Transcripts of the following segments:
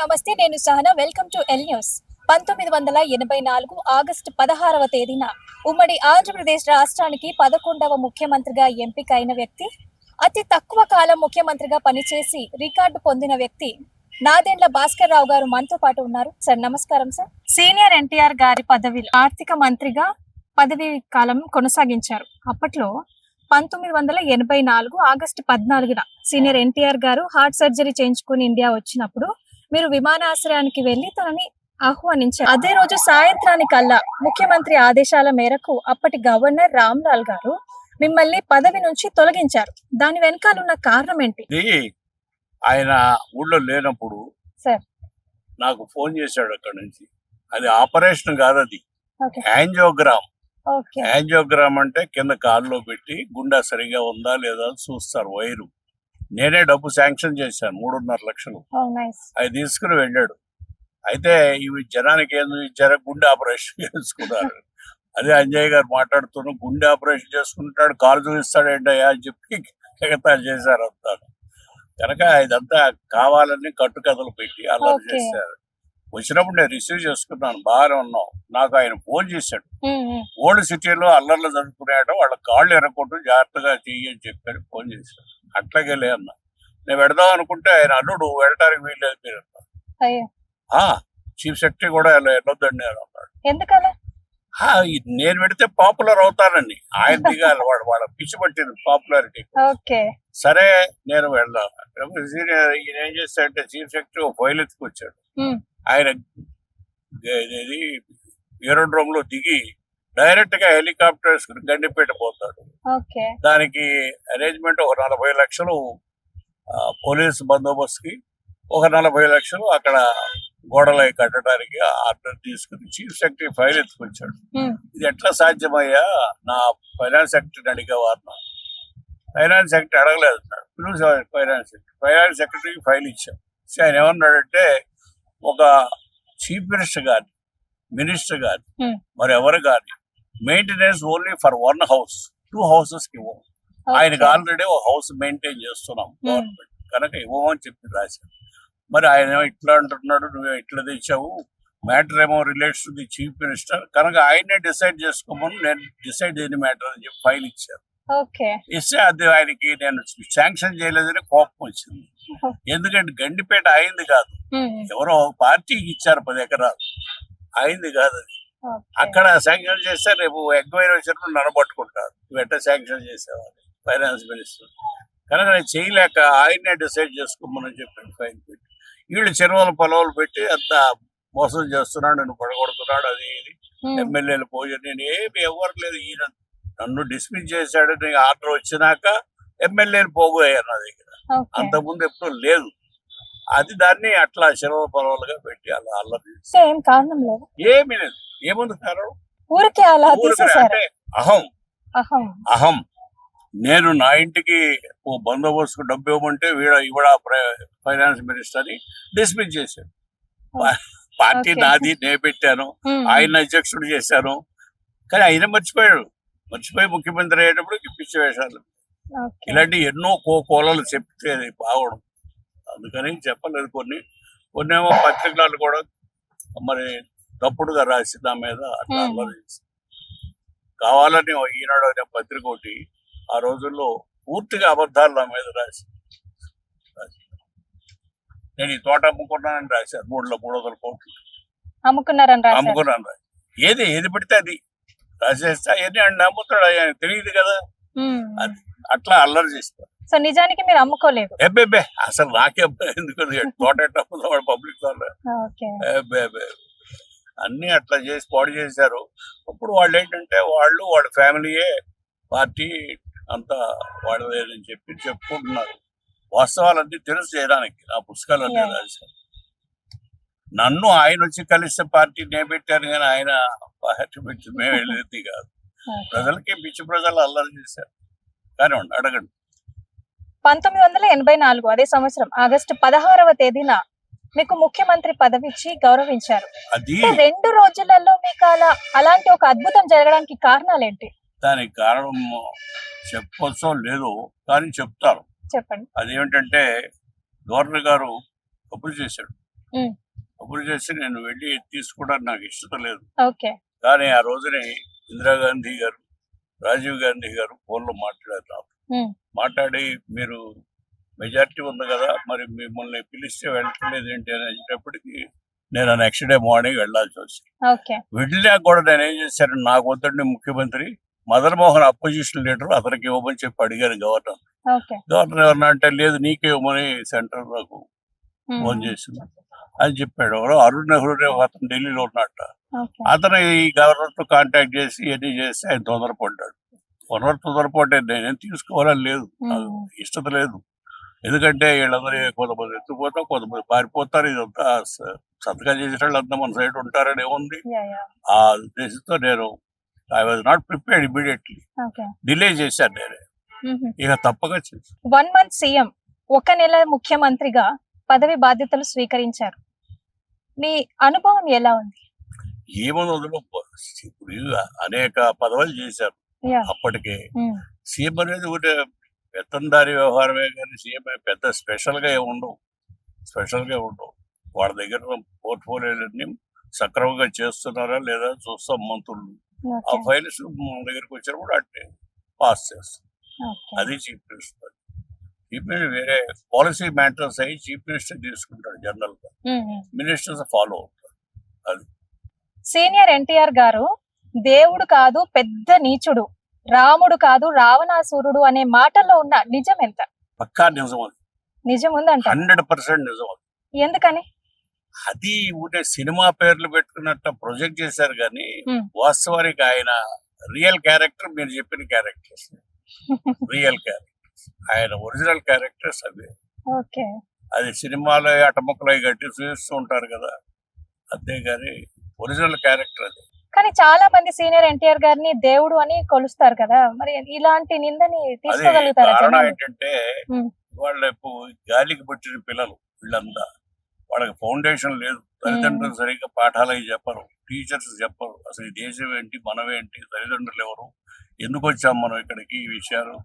నమస్తే నేను Sahana. Welcome to L news పంతొమ్మిది వందల ఎనభై నాలుగు ఆగస్టు పదహారవ తేదీన ఉమ్మడి ఆంధ్రప్రదేశ్ రాష్ట్రానికి పదకొండవ ముఖ్యమంత్రిగా ఎంపికైన వ్యక్తి అతి తక్కువ కాలం ముఖ్యమంత్రిగా పనిచేసి రికార్డు పొందిన వ్యక్తి నాదెండ్ల భాస్కర్ రావు గారు మనతో పాటు ఉన్నారు. సార్ నమస్కారం సార్ సీనియర్ ఎన్టీఆర్ గారి పదవిలో ఆర్థిక మంత్రిగా పదవి కాలం కొనసాగించారు. అప్పట్లో పంతొమ్మిది వందల ఎనభై నాలుగు ఆగస్టు పద్నాలుగున సీనియర్ ఎన్టీఆర్ గారు హార్ట్ సర్జరీ చేయించుకుని ఇండియా వచ్చినప్పుడు మీరు విమానాశ్రయానికి వెళ్ళి తనని ఆహ్వానించారు. అదే రోజు సాయంత్రానికల్లా ముఖ్యమంత్రి ఆదేశాల మేరకు అప్పటి గవర్నర్ రామ్లాల్ గారు మిమ్మల్ని పదవి నుంచి తొలగించారు. దాని వెనకాల ఉన్న కారణం ఏంటి ఆయన ఊళ్ళో లేనప్పుడు సార్. నాకు ఫోన్ చేశాడు అక్కడ నుంచి. అది ఆపరేషన్ కాదు అది యాంజియోగ్రామ్. యాంజియోగ్రామ్ అంటే కింద కాల్లో పెట్టి గుండె సరిగా ఉందా లేదా చూస్తారు వైరు. నేనే డబ్బు శాంక్షన్ చేశాను మూడున్నర లక్షలు. అవి తీసుకుని వెళ్ళాడు. అయితే ఇవి జనానికి ఏం ఇచ్చారా గుండె ఆపరేషన్ చేసుకున్నారు. అదే అంజయ్ గారు మాట్లాడుతున్న గుండె ఆపరేషన్ చేసుకుంటాడు కాలు చూపిస్తాడు ఏంటయ్యా అని చెప్పి ఎగతాళి చేశారు అంతా కనుక ఇదంతా కావాలని కట్టుకథలు పెట్టి అలా. చేశారు. వచ్చినప్పుడు నేను రిసీవ్ చేసుకున్నాను బాగానే ఉన్నాం నాకు ఆయన ఫోన్ చేశాడు. ఓల్డ్ సిటీలో అల్లర్లు జరుపుకునేట వాళ్ళ కాళ్ళు ఎరగొట్టు జాగ్రత్తగా చెయ్యి అని చెప్పాడు ఫోన్ చేశాడు. అట్లాగే లే అన్న. నేను వెడదాం అనుకుంటే ఆయన అల్లుడు వెళ్ళటానికి వీల్లేదు మీరు చీఫ్ సెక్రటరీ కూడా వెళ్ళొద్దండి అని అన్నాడు. ఎందుకలా? నేను పెడితే పాపులర్ అవుతానని. ఆయన దిగాలి వాడు వాళ్ళ పిచ్చి పట్టింది పాపులారిటీ సరే నేను వెళ్దాం. సీనియర్ ఈయన ఏం చేస్తాడంటే చీఫ్ సెక్రటరీ ఒక ఫైల్ ఎత్తుకొచ్చాడు. ఆయన ఏరోడ్రోమ్లో దిగి డైరెక్ట్గా హెలికాప్టర్ వేసుకుని గండిపేట పోతాడు. దానికి అరేంజ్మెంట్ ఒక నలభై లక్షలు పోలీస్ బందోబస్తుకి ఒక నలభై లక్షలు అక్కడ గోడలు కట్టడానికి ఆర్డర్ తీసుకుని చీఫ్ సెక్రటరీ ఫైల్ ఎత్తుకొచ్చాడు. Hmm. ఇది ఎట్లా సాధ్యమయ్యా? నా ఫైనాన్స్ సెక్రటరీ అడిగేవారు ఫైనాన్స్ సెక్రటరీ అడగలేదు ఫైనాన్స్ సెక్రటరీ. ఫైనాన్స్ సెక్రటరీకి ఫైల్ ఇచ్చాం. సో ఆయన ఏమన్నాడంటే ఒక చీఫ్ మినిస్టర్ గాని మినిస్టర్ గాని Hmm. మరి ఎవరు గాని maintenance only for one house two హౌసెస్కి ఇవ్వం. ఆయనకి ఆల్రెడీ ఒక హౌస్ మెయింటైన్ చేస్తున్నాం గవర్నమెంట్. కనుక ఇవ్వమని చెప్పి రాశారు. మరి ఆయన ఇట్లా అంటున్నాడు నువ్వు ఇట్లా తెచ్చావు. మ్యాటర్ ఏమో relates to the chief minister. కనుక ఆయనే డిసైడ్ చేసుకోమని నేను డిసైడ్ చేయని మ్యాటర్ అని చెప్పి ఫైల్ ఇచ్చారు. ఇస్తే అది ఆయనకి నేను శాంక్షన్ చేయలేదని కోపం వచ్చింది. ఎందుకంటే గండిపేట అయింది కాదు. ఎవరో పార్టీకి ఇచ్చారు పది ఎకరాలు. అయింది కాదు అది. అక్కడ శాంక్షన్ చేస్తే రేపు ఎంక్వైరీ వచ్చినప్పుడు నడబట్టుకుంటారు ఎట్లా శాంక్షన్ చేసేవాళ్ళు ఫైనాన్స్ మినిస్టర్. కనుక నేను చేయలేక ఆయన్నే డిసైడ్ చేసుకోమని చెప్పి ఫైన్ పెట్టి వీళ్ళు చెరువుల పొలవులు పెట్టి అంత మోసం చేస్తున్నాడు నన్ను పడగొడుతున్నాడు అది ఇది. ఎమ్మెల్యేలు పోయి నేను ఏమి ఎవరు లేదు ఈయన నన్ను డిస్మిస్ చేశాడు. నీకు ఆర్డర్ వచ్చినాక ఎమ్మెల్యేలు పోగోయారు నా దగ్గర. అంతకుముందు ఎప్పుడు లేదు. అది దాన్ని అట్లా చెరువుల పొలవులుగా పెట్టి అలా అల్లరి సో ఏం కారణం లేదు? ఏమీ లేదు. ఏముంది కారణం? ఊరికే అలా అహం. అహం. అహం. నేను నా ఇంటికి ఓ బందోబస్తుకు డబ్బు ఇవ్వమంటే వీడ ఇవిడ ఫైనాన్స్ మినిస్టర్ అని డిస్మిస్ చేశాడు. పార్టీ. నాది నేను పెట్టాను. ఆయన అధ్యక్షుడు చేశాను. కానీ ఆయన మర్చిపోయాడు. మర్చిపోయి ముఖ్యమంత్రి అయ్యేటప్పుడు పిచ్చి వేషాలు. ఇలాంటి ఎన్నో కో కోలలు చెప్తే బాగోడం అందుకని చెప్పలేదు కొన్ని. కొన్ని ఏమో పత్రికలు కూడా మరి తప్పుడుగా రాసి నా మీద అట్లా కావాలని ఈనాడు అనే పత్రిక ఒకటి ఆ రోజుల్లో పూర్తిగా అబద్ధాలు నా మీద రాసి. నేను ఈ తోట అమ్ముకున్నానని రాశాను మూడులో మూడు వందల కోట్లు అమ్ముకున్నారని రాశారు అమ్ముకున్నాను రాసి. ఏది ఏది పెడితే అది రాసేస్తా ఎన్ని ఆయన నమ్ముతాడు ఆయన తెలియదు కదా. అది. అట్లా అల్లరి చేస్తా సో నిజానికి మీరు అమ్ముకోలేదు ఎబ్బెబ్బే అసలు నాకే ఎందుకు తోట ఎట్టమ్ముతాడు పబ్లిక్ తోట ఓకే ఎబ్బే, ఎబ్బే. అన్ని అట్లా చేసి పాడు చేశారు అప్పుడు వాళ్ళు ఏంటంటే వాళ్ళు వాళ్ళ ఫ్యామిలీయే పార్టీ అంతా వాళ్ళదేనని చెప్పి చెప్పుకుంటున్నారు. వాస్తవాలన్నీ తెలుసు చేయడానికి. ఆ పుస్తకాలన్నీ. రాశారు. నన్ను ఆయన వచ్చి కలిస్తే పార్టీ నేను పెట్టాను కానీ ఆయన పార్టీ పెట్టి మేము వెళ్ళేది కాదు. ప్రజలకి పిచ్చి ప్రజలు అల్లరి చేశారు. కానివ్వండి అడగండి. పంతొమ్మిది వందల ఎనభై నాలుగు అదే సంవత్సరం ఆగస్టు పదహారవ తేదీన మీకు ముఖ్యమంత్రి పదవి ఇచ్చి గౌరవించారు రెండు రోజులలో మీకు అలా అలాంటి ఒక అద్భుతం జరగడానికి కారణాలు ఏంటి దానికి కారణం చెప్పొచ్చో లేదో కానీ చెప్తారు. చెప్పండి. అదేమిటంటే గవర్నర్ గారు కబురు చేశాడు. అప్పుడు చేసి నేను వెళ్ళి తీసుకోవడానికి నాకు ఇష్టం లేదు. కానీ ఆ రోజునే ఇందిరాగాంధీ గారు రాజీవ్ గాంధీ గారు ఫోన్లో మాట్లాడారు. మాట్లాడి మీరు మెజారిటీ ఉంది కదా మరి మిమ్మల్ని పిలిస్తే వెళ్ళట్లేదు ఏంటి అని అనేటప్పటికి నేను నెక్స్ట్ డే మార్నింగ్ వెళ్ళాల్సి వచ్చింది. వెళ్ళినా కూడా నేను ఏం చేశాను నాకు వద్దండి ముఖ్యమంత్రి మదన్ మోహన్ అపోజిషన్ లీడర్ అతనికి ఇవ్వమని చెప్పి అడిగాను గవర్నర్. గవర్నర్ ఎవరన్నా అంటే లేదు నీకే ఇవ్వమని సెంటర్ నాకు. ఫోన్ చేసింది. అని చెప్పాడు ఎవరో అరుణ్ నెహ్రూ అతను ఢిల్లీలో ఉన్నట్ట అతను ఈ గవర్నర్తో కాంటాక్ట్ చేసి ఇవన్నీ చేసి ఆయన తొందరపడ్డాడు. గవర్నర్ తొందరపడ్డాడు నేనేం తీసుకోవాలని లేదు. ఇష్టత లేదు. ఎందుకంటే వీళ్ళందరూ కొంతమంది ఎత్తుపోతాం కొంతమంది పారిపోతారు. ఇదంతా సంతకాలు చేసిన వాళ్ళంతా మన సైడ్ ఉంటారని ఏముంది? ఆ ఉద్దేశంతో నేను I was not prepared immediately delay చేశాను నేను. ఇక తప్పక వన్ మంత్ సీఎం ఒక నెల ముఖ్యమంత్రిగా పదవి బాధ్యతలు స్వీకరించారు. మీ అనుభవం ఎలా ఉంది? ఏమని వదిలో ఇప్పుడు అనేక పదవులు చేశారు. అప్పటికే. సీఎం అనేది ఒకటి పెత్తందారి వ్యవహారమే కానీ సీఎం పెద్ద స్పెషల్గా ఏమి ఉండవు. స్పెషల్గా ఉండవు. వాళ్ళ దగ్గర పోర్ట్ఫోలియోలన్నీ సక్రమంగా చేస్తున్నారా లేదా చూస్తాం మంత్రులు. ఆ ఫైల్స్ మన దగ్గరికి వచ్చినప్పుడు అట్టే పాస్ చేస్తాం అది చీఫ్ మినిస్టర్. చీఫ్ మినిస్టర్ వేరే పాలసీ మ్యాటర్స్ అయ్యి చీఫ్ మినిస్టర్ తీసుకుంటాడు జనరల్గా. మినిస్టర్స్ ఫాలో అవుతారు. సీనియర్ ఎన్టీఆర్ గారు దేవుడు కాదు పెద్ద నీచుడు రాముడు కాదు రావణాసురుడు అనే మాటల్లో ఉన్న నిజం ఎంత? పక్కా నిజం అది. నిజం ఉందంట. హండ్రెడ్ పర్సెంట్ నిజం అది. ఎందుకని? అది ఉంటే సినిమా పేర్లు పెట్టుకున్నట్టు ప్రొజెక్ట్ చేశారు కానీ. వాస్తవానికి ఆయన రియల్ క్యారెక్టర్ మీరు చెప్పిన క్యారెక్టర్స్. Real characters. ఆయన ఒరిజినల్ క్యారెక్టర్స్ అవి. అది సినిమాలో అటముక్కలు గట్టి చూపిస్తూ ఉంటారు కదా. అంతేగాని ఒరిజినల్ క్యారెక్టర్ అది. కానీ చాలా మంది సీనియర్ ఎన్టీఆర్ గారిని దేవుడు అని కొలుస్తారు కదా. మరి ఇలాంటి నిందని తీసుకోగలుగుతారా? ఏంటంటే. వాళ్ళ గాలికి పుట్టిన పిల్లలు వీళ్ళంతా. వాళ్ళకి ఫౌండేషన్ లేదు. తల్లిదండ్రులు సరిగ్గా పాఠాలు అవి చెప్పరు. టీచర్స్ చెప్పరు. అసలు ఈ దేశం ఏంటి మనం ఏంటి తల్లిదండ్రులు ఎవరు? ఎందుకు వచ్చాం మనం ఇక్కడికి ఈ విషయాలు?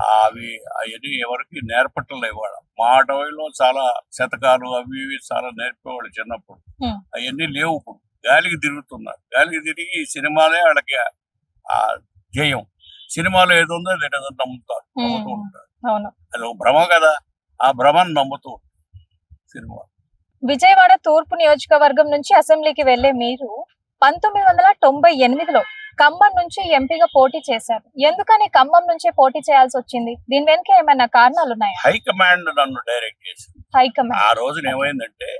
అవి అవన్నీ ఎవరికి నేర్పట్టలే ఇవాళ. మా అటవీలో చాలా శతకాలు అవి ఇవి చాలా నేర్పేవాళ్ళు చిన్నప్పుడు. అవన్నీ లేవు ఇప్పుడు. గాలికి తిరుగుతున్నారు. గాలికి తిరిగి సినిమాలే వాళ్ళకి ఆ ధ్యేయం. సినిమాలో ఏదో ఉందో అది ఏదో నమ్ముతారు. నమ్ముతూ. ఉంటారు. అది ఒక భ్రమ కదా. ఆ భ్రమను నమ్ముతూ ఉంటారు. సినిమా విజయవాడ తూర్పు నియోజకవర్గం నుంచి అసెంబ్లీకి వెళ్ళే మీరు పంతొమ్మిది వందల తొంభై ఎనిమిదిలో ఖమ్మం నుంచి ఎంపీగా పోటీ చేశారు. ఎందుకని ఖమ్మం నుంచే పోటీ చేయాల్సి వచ్చింది? దీని వెనుక ఏమైనా కారణాలు ఉన్నాయా? హైకమాండ్ నన్ను డైరెక్ట్ చేసింది. హైకమాండ్ ఆ రోజున ఏమైందంటే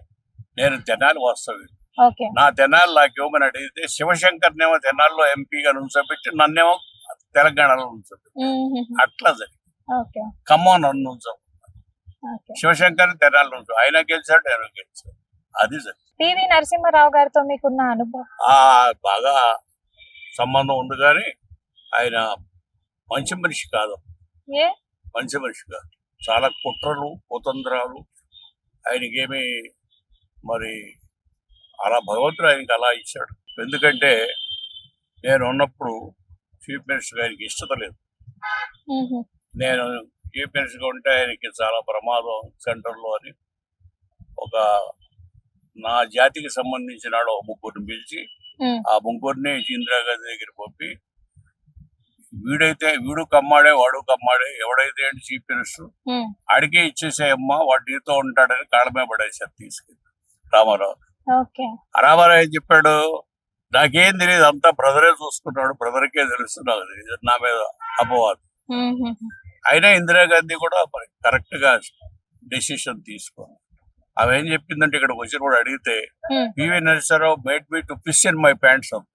నేను తెనాలి వాస్తవి ఓకే. నా తెనాలి నాకు ఇవ్వమని అడిగితే శివశంకర్నేమో తెనాలిలో ఎంపీగా నుంచోబెట్టి నన్నేమో తెలంగాణలో నుంచోబెట్టి. అట్లా జరిగింది. ఖమ్మం నన్ను శివశంకర్ తెనాలి నుంచి ఆయన గెలిచాడు నేను గెలిచాడు అది పివి నరసింహారావు గారితో మీకున్న అనుభవం? ఆ బాగా సంబంధం ఉంది కానీ ఆయన మంచి మనిషి కాదు. మంచి మనిషి కాదు. చాలా కుట్రలు కుతంత్రాలు. ఆయనకేమి మరి అలా భగవంతుడు ఆయనకి అలా ఇచ్చాడు. ఎందుకంటే నేను ఉన్నప్పుడు చీఫ్ మినిస్టర్ గారికి ఇష్టత లేదు. నేను మినిస్టర్గా ఉంటే ఆయనకి చాలా ప్రమాదం సెంటర్లో అని ఒక నా జాతికి సంబంధించిన ఒక ముగ్గురిని పిలిచి. ఆ ముగ్గురిని ఇందిరాగాంధీ దగ్గర పంపి వీడైతే వీడు కమ్మాడే వాడు కమ్మాడే ఎవడైతే ఏంటి చీఫ్ మినిస్టర్. అడిగే ఇచ్చేసేయమ్మా వాడు నీతో ఉంటాడని కాళ్ళమే పడేసారు తీసుకెళ్ళి రామారావు రామారావు ఏం చెప్పాడు నాకేం తెలియదు అంతా బ్రదరే చూసుకున్నాడు బ్రదర్కే తెలుసు నాకు తెలియదు నా మీద అపవాదం. అయినా ఇందిరాగాంధీ కూడా మరి కరెక్ట్గా డెసిషన్ తీసుకుంది ఆమె ఏం చెప్పిందంటే ఇక్కడికి వచ్చిన కూడా అడిగితే. PV Narasimha Rao made me to piss in my pants అంత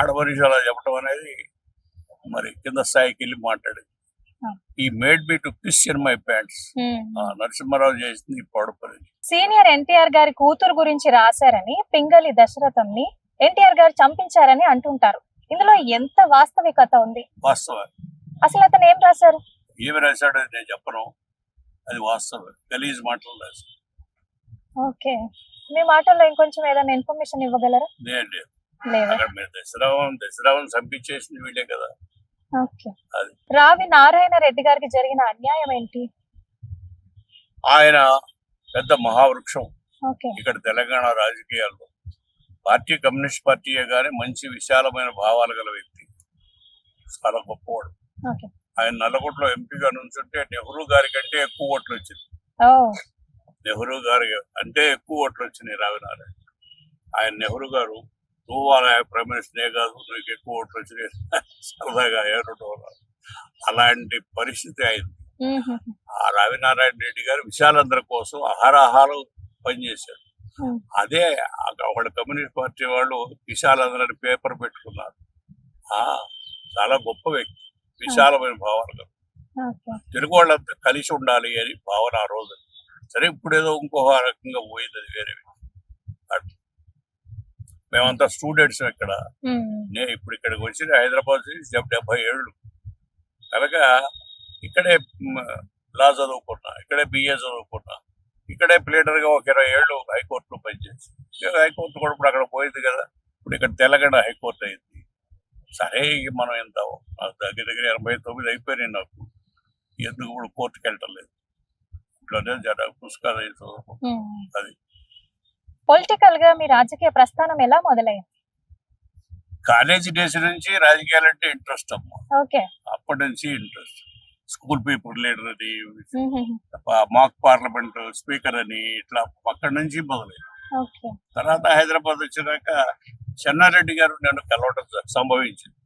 ఆడమనిషి అలా చెప్పడం అనేది మరి కింద స్థాయికి వెళ్ళి మాట్లాడింది. ఈ made me to piss in my pants. Narasimha Rao చేసింది ఈ పొడ పని సీనియర్ ఎన్టీఆర్ గారి కూతురు గురించి రాశారని పింగళి దశరథంని ఎన్టీఆర్ గారు చంపించారని అంటుంటారు. ఇందులో ఎంత వాస్తవికత ఉంది? వాస్తవం. అసలు అతను ఏం రాశారు? ఏమి రాశాడో నేను చెప్పను. అది వాస్తవం. గలీజ్ మాటలు రాశాడు. ఓకే. మీ మాటల్లో ఇంకొంచెం ఏదైనా ఇన్ఫర్మేషన్ ఇవ్వగలరా? లేదు లేదా. అక్కడ మీరు దశరావం దశరావం చంపించేసింది వీళ్ళే కదా. ఓకే. అది. రావి నారాయణ రెడ్డి గారికి జరిగిన అన్యాయం ఏంటి? ఆయన పెద్ద మహావృక్షం. ఓకే. ఇక్కడ తెలంగాణ రాజకీయాల్లో. పార్టీ కమ్యూనిస్ట్ పార్టీయే కానీ మంచి విశాలమైన భావాలు గల వ్యక్తి. చాలా గొప్పవాడు. ఆయన నల్లగొండలో ఎంపీగా నుంచుంటే నెహ్రూ గారి కంటే ఎక్కువ ఓట్లు వచ్చింది. నెహ్రూ గారి అంటే ఎక్కువ ఓట్లు వచ్చినాయి రావినారాయణ ఆయన నెహ్రూ గారు నువ్వు ప్రైమ్ మినిస్టరే కాదు నీకు ఎక్కువ ఓట్లు వచ్చినాయి. సరదాగా ఏడు అలాంటి పరిస్థితి అయింది. ఆ రవినారాయణ రెడ్డి గారు విశాలందరి కోసం అహరహాలు పనిచేశాడు మ్మ్. అదే వాళ్ళ కమ్యూనిస్ట్ పార్టీ వాళ్ళు విశాలందరిని పేపర్ పెట్టుకున్నారు. ఆ చాలా గొప్ప వ్యక్తి. విశాలమైన భావన గల. ఓకే తెలుగు వాళ్ళంతా కలిసి ఉండాలి అని భావన ఆ రోజు సరే ఇప్పుడు ఏదో ఇంకో రకంగా పోయింది అది వేరే. మేమంతా స్టూడెంట్స్ ఇక్కడ. నేను ఇప్పుడు ఇక్కడికి వచ్చి హైదరాబాద్ డెబ్బై ఏళ్ళు కనుక ఇక్కడే లా చదువుకున్నా ఇక్కడే బిఏ చదువుకున్నా ఇక్కడే ప్లేటర్గా ఒక ఇరవై ఏళ్ళు హైకోర్టులో పనిచేసి హైకోర్టు కూడా ఇప్పుడు అక్కడ పోయింది కదా ఇప్పుడు ఇక్కడ తెలంగాణ హైకోర్టు అయింది సరే మనం ఎంత నాకు దగ్గర దగ్గర ఎనభై తొమ్మిది అయిపోయినాయి నాకు ఎందుకు ఇప్పుడు కోర్టుకి వెళ్ళటం లేదు ఇట్లనే జర పుస్తకాలు. మ్మ్. అది. పొలిటికల్గా మీ రాజకీయ ప్రస్థానం ఎలా మొదలైంది కాలేజీ డేస్ నుంచి రాజకీయాలంటే ఇంట్రెస్ట్ అమ్మా ఓకే అప్పటి నుంచి ఇంట్రెస్ట్ స్కూల్ పీపుల్ లీడర్ అని. మాక్ పార్లమెంట్ స్పీకర్ అని ఇట్లా అక్కడి నుంచి మొదలైంది తర్వాత హైదరాబాద్ వచ్చినాక చెన్నారెడ్డి గారు నేను కలవడం సంభవించింది.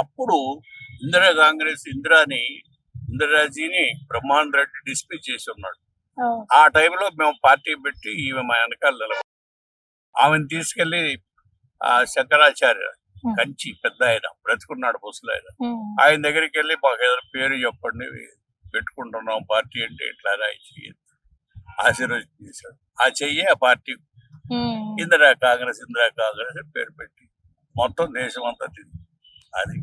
అప్పుడు ఇందిరా కాంగ్రెస్ ఇందిరాని ఇందిరాజీని బ్రహ్మానంద రెడ్డి డిస్మిస్ చేసి ఉన్నాడు. ఆ టైంలో మేము పార్టీ పెట్టి ఈమె మా వెనకాల నిలబడి ఆమెను తీసుకెళ్ళి ఆ శంకరాచార్య. కంచి పెద్ద ఆయన బ్రతుకున్నాడు ముసలాయన మ్మ్. ఆయన దగ్గరికి వెళ్ళి మాకు ఏదైనా పేరు చెప్పండి పెట్టుకుంటున్నాం పార్టీ అంటే ఇట్లా ఆయన చెయ్యి ఆశీర్వదించాడు ఆ చెయ్యి ఆ పార్టీ. ఇందిరా కాంగ్రెస్ ఇందిరా కాంగ్రెస్ పేరు పెట్టి మొత్తం దేశం అంతా తిరిగి అది.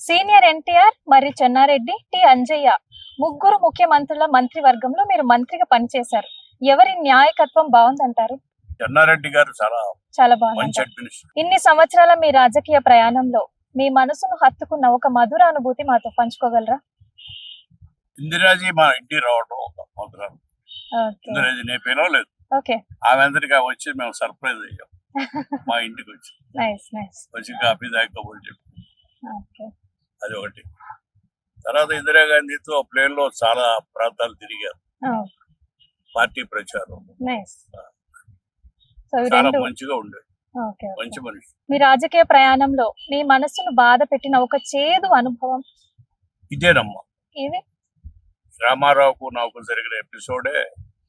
సీనియర్ ఎన్టీఆర్ మరి చెన్నారెడ్డి టి అంజయ్య ముగ్గురు ముఖ్యమంత్రుల మంత్రివర్గంలో మీరు మంత్రిగా పనిచేశారు. ఎవరి న్యాయకత్వం బాగుందంటారు? చెన్నారెడ్డి గారు చాలా చాలా బాగుంది ఇన్ని సంవత్సరాల మీ రాజకీయ ప్రయాణంలో మీ మనసును హత్తుకున్న ఒక మధుర అనుభూతి మాతో పంచుకోగలరా? ఇందిరాజీ మా ఇంటికి రావడం ఒక మధురం. ఓకే. ఇందిరాజీ నేను పిలవలేదు ఆమె అందరికీ వచ్చి మేము సర్ప్రైజ్ అయ్యాం. మా ఇంటికి వచ్చి వచ్చి కాఫీ దాకపోయి చెప్పి. అది ఒకటి. తర్వాత ఇందిరాగాంధీతో ప్లేన్లో చాలా ప్రాంతాలు తిరిగారు. పార్టీ ప్రచారం. చాలా మంచిగా ఉండేది. మంచి మనిషి. మీ రాజకీయ ప్రయాణంలో మీ మనసును బాధ పెట్టిన ఒక చేదు అనుభవం? ఇదేనమ్మా. ఇది రామారావుకు నాకు జరిగిన ఎపిసోడే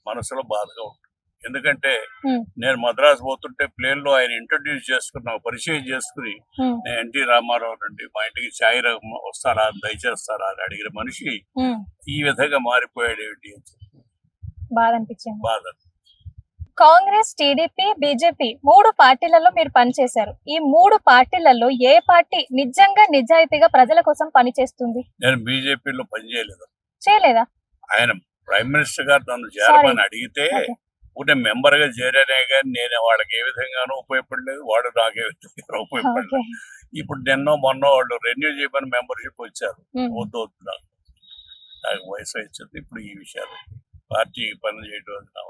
మనసులో బాధగా ఉంటుంది. ఎందుకంటే. నేను మద్రాసు పోతుంటే ప్లేన్లో ఆయన ఇంట్రడ్యూస్ చేసుకున్నా పరిచయం చేసుకుని నేను ఎన్టీ రామారావు నుండి మా ఇంటికి ఛాయ్ వస్తారా దయచేస్తారా అని అడిగిన మనిషి ఈ విధంగా మారిపోయాడు ఏంటి బాధ అనిపించింది. బాధ. కాంగ్రెస్ టీడీపీ బీజేపీ మూడు పార్టీలలో మీరు పనిచేశారు. ఈ మూడు పార్టీలలో ఏ పార్టీ నిజంగా నిజాయితీగా ప్రజల కోసం పనిచేస్తుంది? నేను బీజేపీలో పనిచేయలేదు. చేయలేదా? ఆయన ప్రైమ్ మినిస్టర్ గారు నన్ను చేరమని అడిగితే. ఉంటే మెంబర్గా చేరానే కానీ నేను వాళ్ళకి ఏ విధంగానూ ఉపయోగపడలేదు వాడు నాకు ఏ విధంగా ఉపయోగపడలేదు ఇప్పుడు నిన్నో మొన్న వాళ్ళు రెన్యూ చేయమని మెంబర్షిప్ వచ్చారు. వద్దు వద్దు నాకు. నాకు వయసు వచ్చింది ఇప్పుడు ఈ విషయాలు. పార్టీ పని చేయడం అది నా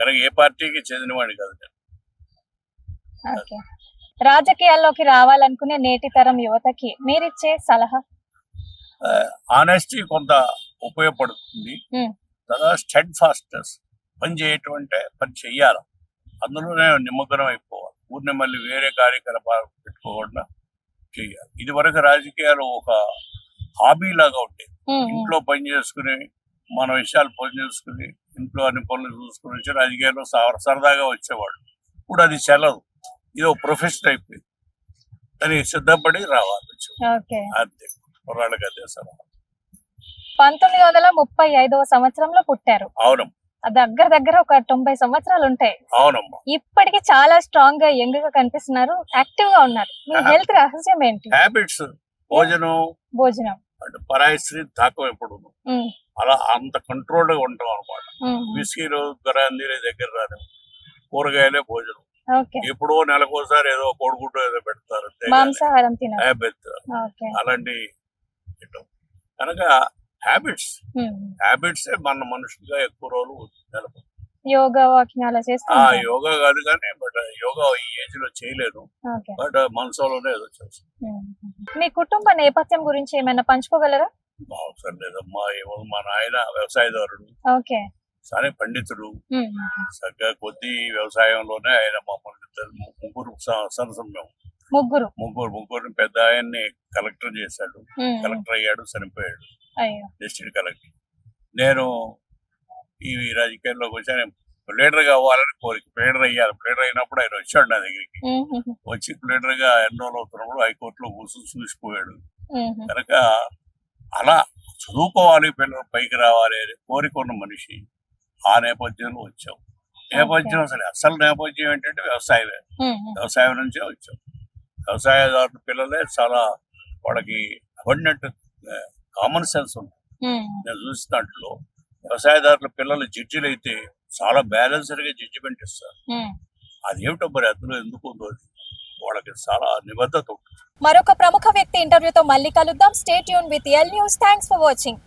కనుక ఏ పార్టీకి చెందినవాడిని కాదు నేను. రాజకీయాల్లోకి రావాలనుకునే నేటి తరం యువతకి మీరిచ్చే సలహా? ఆనెస్టీ కొంత ఉపయోగపడుతుంది. తర్వాత స్టెడ్ ఫాస్టర్స్ పని చేయటం అంటే పని చెయ్యాలి. అందులోనే నిమగ్నం అయిపోవాలి. ఊరిని మళ్ళీ వేరే కార్యకలాపాలు పెట్టుకోకుండా చెయ్యాలి. ఇది వరకు రాజకీయాలు ఒక హాబీ లాగా ఉండేది. ఉమ్, ఇంట్లో పని చేసుకుని మన విషయాలు పని చేసుకుని ఇంట్లో అన్ని పనులు చూసుకుని వచ్చి రాజకీయాల్లో సర- సరదాగా వచ్చేవాడు ఇప్పుడు అది చెల్లదు. ఇది ఒక ప్రొఫెషన్ అయిపోయింది. దానికి సిద్ధపడి రావాలి. అంతే. కుర్రాళ్ళకి అదే సలహా పంతొమ్మిది వందల ముప్పై ఐదవ సంవత్సరంలో పుట్టారు. అవునమ్మా ఆ దగ్గర దగ్గర ఒక తొంభై సంవత్సరాలు ఉంటాయి. అవునమ్మా. ఇప్పటికి చాలా స్ట్రాంగ్గా యంగ్గా కనిపిస్తున్నారు. యాక్టివ్గా ఉన్నారు. మీ. హెల్త్ రహస్యం ఏంటి? హ్యాబిట్స్ భోజనం. భోజనం. అంటే పరాయి స్త్రీ తాకం ఎప్పుడు అలా అంత కంట్రోల్డ్గా ఉంటాం అనమాట విస్కీలు గరాందీల దగ్గర రాను. కూరగాయలే భోజనం. ఎప్పుడో నెలకోసారి ఏదో కోడిగుడ్డు ఏదో పెడతారు. అలాంటి. కనుక హ్యాబిట్స్ హ్యాబిట్స్ మన మనుషులుగా ఎక్కువ రోజులు నిలబడు యోగా వాకింగ్ అలా ఆ చేస్తుంటారు? యోగా కాదు కానీ బట్ యోగా ఈ ఏజ్లో చేయలేను ఓకే. బట్ మనసులోనే ఏదో చేస్తాను ఉమ్. మీ కుటుంబ నేపథ్యం గురించి ఏమైనా పంచుకోగలరా? అవసరం లేదమ్మా. ఏమో మా నాయన వ్యవసాయదారుడు. ఓకే. సరే పండితుడు. ఉమ్. చక్కగా కొద్ది వ్యవసాయంలోనే ఆయన మమ్మల్ని ముగ్గురు సరసం మేము ముగ్గురు. ముగ్గురు ముగ్గురిని పెద్ద ఆయన్ని కలెక్టర్ చేశాడు. కలెక్టర్ అయ్యాడు చనిపోయాడు. డిస్ట్రిక్ట్ కలెక్టర్ నేను ఈ రాజకీయాల్లోకి వచ్చాను ప్లేడర్ కావాలని కోరిక ప్లేడర్ అయ్యాను ప్లేడర్ అయినప్పుడు ఆయన వచ్చాడు నా దగ్గరికి. వచ్చి ప్లేడర్గా ఎన్రోల్ అవుతున్నప్పుడు హైకోర్టులో కూర్చొని చూసిపోయాడు. కనుక అలా చదువుకోవాలి పిల్లలు పైకి రావాలి అని కోరిక ఉన్న మనిషి ఆ నేపథ్యంలో వచ్చాం. నేపథ్యం అసలు అసలు నేపథ్యం ఏంటంటే వ్యవసాయమే. వ్యవసాయం నుంచే వచ్చాం. వ్యవసాయదారుల పిల్లలే చాలా వాళ్ళకి అబండెంట్ కామన్ సెన్స్ ఉంది. నేను చూసిన దాంట్లో వ్యవసాయదారుల పిల్లలు జడ్జిలు అయితే చాలా బ్యాలెన్స్డ్గా జడ్జిమెంట్ ఇస్తారు. అదేమిటో మరి అందులో ఎందుకు ఉందో. వాళ్ళకి చాలా నిబద్ధత ఉంటుంది మరొక ప్రముఖ వ్యక్తి ఇంటర్వ్యూతో మళ్ళీ కలుద్దాం stay Yoon with L news thanks for watching